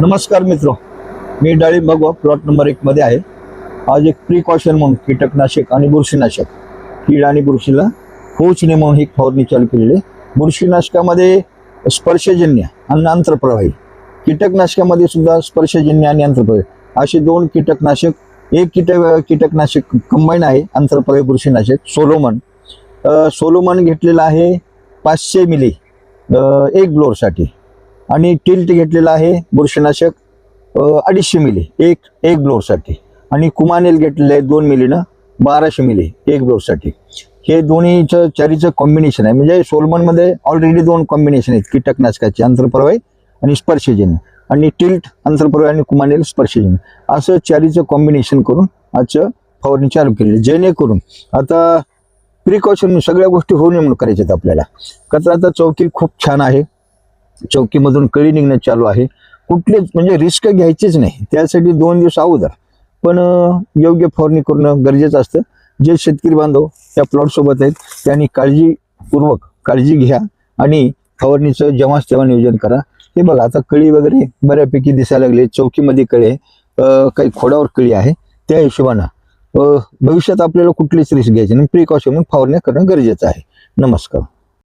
नमस्कार मित्र मी डाळिंब भगवा प्लॉट नंबर एक मध्ये आहे. आज एक प्रिकॉशन म्हणून कीटकनाशक आणि बुरशीनाशक कीड आणि बुरशीला पोचणे नये म्हणून ही फवारणी चालू केलेली आहे. बुरशीनाशकामध्ये स्पर्शजन्य आणि आंतरप्रवाही कीटकनाशकामध्ये सुद्धा स्पर्शजन्य आणि आंतरप्रवाही असे दोन कीटकनाशक एक कीटक कीटकनाशक कंबाईन आहे आंतरप्रवाही बुरशीनाशक सोलोमन. सोलोमन घेतलेलं आहे पाचशे मिली एक ब्लोअरसाठी आणि टिल्ट घेतलेला आहे बुरशीनाशक अडीचशे मिली एक एक ब्लोअरसाठी आणि कुमानेल घेतलेलं आहे दोन मिलीनं बाराशे मिली एक ब्लोअरसाठी हे दोन्हीचं चारीचं कॉम्बिनेशन आहे. म्हणजे सोलमनमध्ये ऑलरेडी दोन कॉम्बिनेशन आहेत कीटकनाशकाचे आंतरप्रवाही आणि स्पर्शजन्य. आणि टिल्ट आंतरप्रवाही आणि कुमानेल स्पर्शजन्य. असं चारीचं कॉम्बिनेशन करून आजचं फवारणी चालू केलेली जेणेकरून आता प्रिकॉशन सगळ्या गोष्टी होऊ नये म्हणून करायच्यात आपल्याला. कचरा आता चौकी खूप छान आहे. चौकीमधून कळी निघणं चालू आहे. कुठलेच म्हणजे रिस्क घ्यायचीच नाही. त्यासाठी दोन दिवस अगोदर. पण योग्य फवारणी करणं गरजेचं असतं. जे शेतकरी बांधव त्या प्लॉट सोबत आहेत त्यांनी काळजीपूर्वक काळजी घ्या आणि फवारणीचं जेव्हाच तेव्हा नियोजन करा. हे बघा आता कळी वगैरे बऱ्यापैकी दिसायला लागले चौकीमध्ये कळी आहे काही खोडावर कळी आहे. त्या हिशोबानं भविष्यात आपल्याला कुठलीच रिस्क घ्यायची नाही. प्रिकॉशन म्हणून फवारणी करणं गरजेचं आहे. नमस्कार.